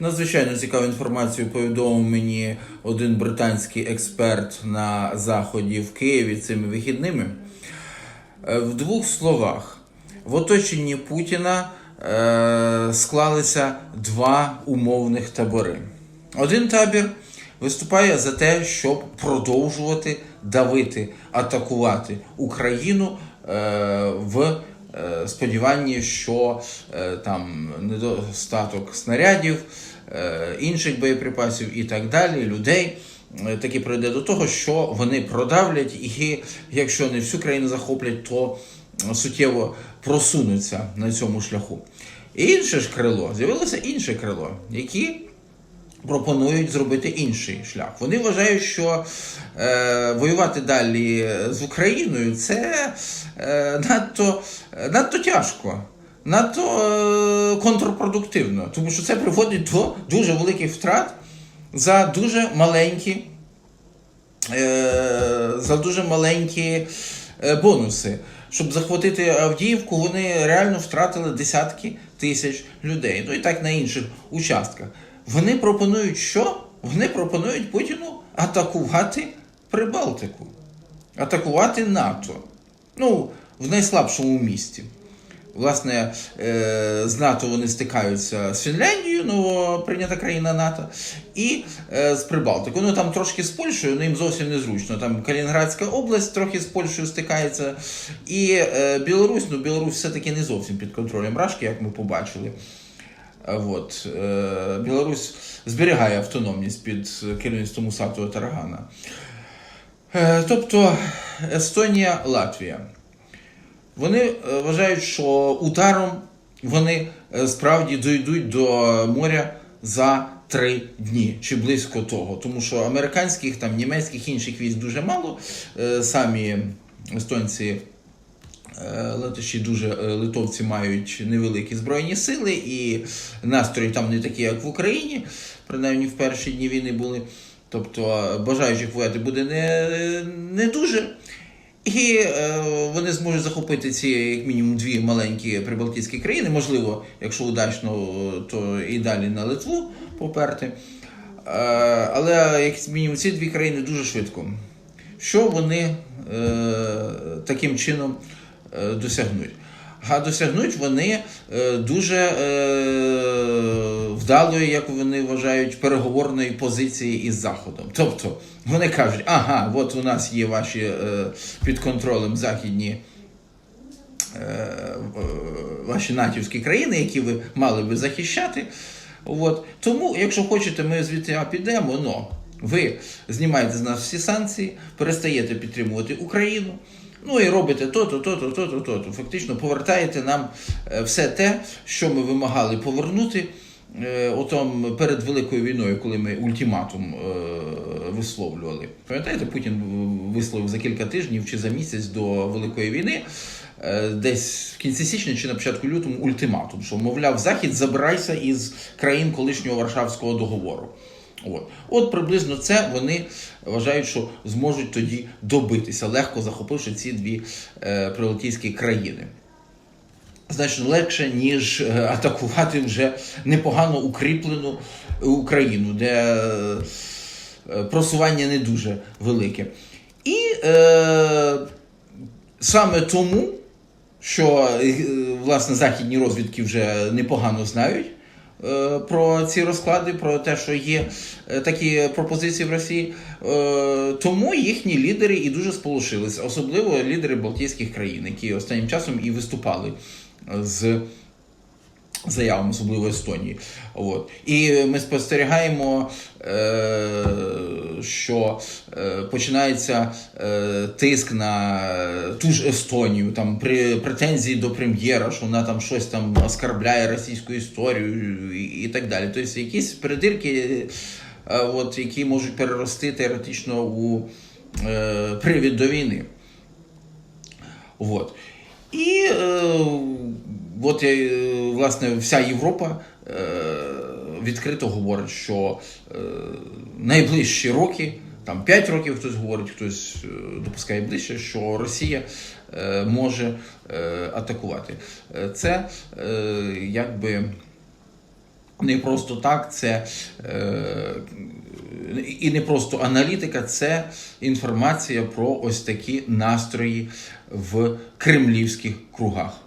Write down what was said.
Надзвичайно цікаву інформацію повідомив мені один британський експерт на заході в Києві цими вихідними. Е, В двох словах, в оточенні Путіна е, склалися два умовних табори. Один табір виступає за те, щоб продовжувати давити, атакувати Україну е, в сподіванні, що е, там недостаток снарядів, е, інших боєприпасів і так далі, людей. е, Таки прийде до того, що вони продавлять, і якщо не всю країну захоплять, то суттєво просунуться на цьому шляху. І інше ж крило, з'явилося інше крило, які пропонують зробити інший шлях. Вони вважають, що е, воювати далі з Україною це е, надто, надто тяжко. Надто е, контрпродуктивно, тому що це приводить до дуже великих втрат за дуже маленькі, е, за дуже маленькі е, бонуси. Щоб захватити Авдіївку, вони реально втратили десятки тисяч людей. Ну і так на інших участках. Вони пропонують що? Вони пропонують Путіну атакувати Прибалтику, атакувати НАТО. Ну, в найслабшому місті. Власне, е, з НАТО вони стикаються з Фінляндією, новоприйнята країна НАТО, і е, з Прибалтикою. Ну там трошки з Польщею, ну їм зовсім незручно. Там Калінінградська область трохи з Польщею стикається. І е, Білорусь, ну Білорусь все-таки не зовсім під контролем Рашки, як ми побачили. От, е, Білорусь зберігає автономність під керівництвом Усатого Тарагана. Е, тобто Естонія, Латвія. Вони е, вважають, що ударом вони справді дійдуть до моря за три дні чи близько того. Тому що американських, там, німецьких інших військ дуже мало. Самі естонці. Е, Латиші дуже е, литовці мають невеликі збройні сили, і настрої там не такі, як в Україні, принаймні в перші дні війни були. Тобто е, бажаючих воювати буде не, не дуже. І е, вони зможуть захопити ці, як мінімум, дві маленькі прибалтійські країни. Можливо, якщо удачно, то і далі на Литву поперти. Е, але як мінімум ці дві країни дуже швидко. Що вони е, таким чином досягнуть? А досягнуть вони е, дуже е, вдалої, як вони вважають, переговорної позиції із Заходом. Тобто вони кажуть, ага, от у нас є ваші е, під контролем західні. е, Ваші натівські країни, які ви мали би захищати. От. Тому, якщо хочете, ми звідти підемо, но ви знімаєте з нас всі санкції, перестаєте підтримувати Україну. Ну і робите то-то, то-то, то-то, то-то. Фактично повертаєте нам е, все те, що ми вимагали повернути. е, Отом перед Великою війною, коли ми ультиматум е, висловлювали. Пам'ятаєте, Путін висловив за кілька тижнів чи за місяць до Великої війни, десь в кінці січня чи на початку лютого ультиматум, що, мовляв, Захід забирайся із країн колишнього Варшавського договору. От. От приблизно це вони вважають, що зможуть тоді добитися, легко захопивши ці дві е, прибалтійські країни. Значно легше, ніж е, атакувати вже непогано укріплену Україну, де е, просування не дуже велике. І е, саме тому, що е, власне західні розвідки вже непогано знають про ці розклади, про те, що є е, такі пропозиції в Росії, е, тому їхні лідери і дуже сполошилися, особливо лідери Балтійських країн, які останнім часом і виступали з заявами, особливо Естонії. От. І ми спостерігаємо, е, що е, починається е, тиск на ту ж Естонію, там при претензії до прем'єра, що вона там щось там оскарбляє російську історію і, так далі. Тобто якісь передирки, от, які можуть перерости теоретично у привід до війни. Вот. І е, от е, власне вся Європа е, відкрито говорить, що е, найближчі роки, там 5 років хтось говорить, хтось допускає ближче, що Росія може атакувати. Це якби не просто так, це і не просто аналітика, це інформація про ось такі настрої в кремлівських кругах.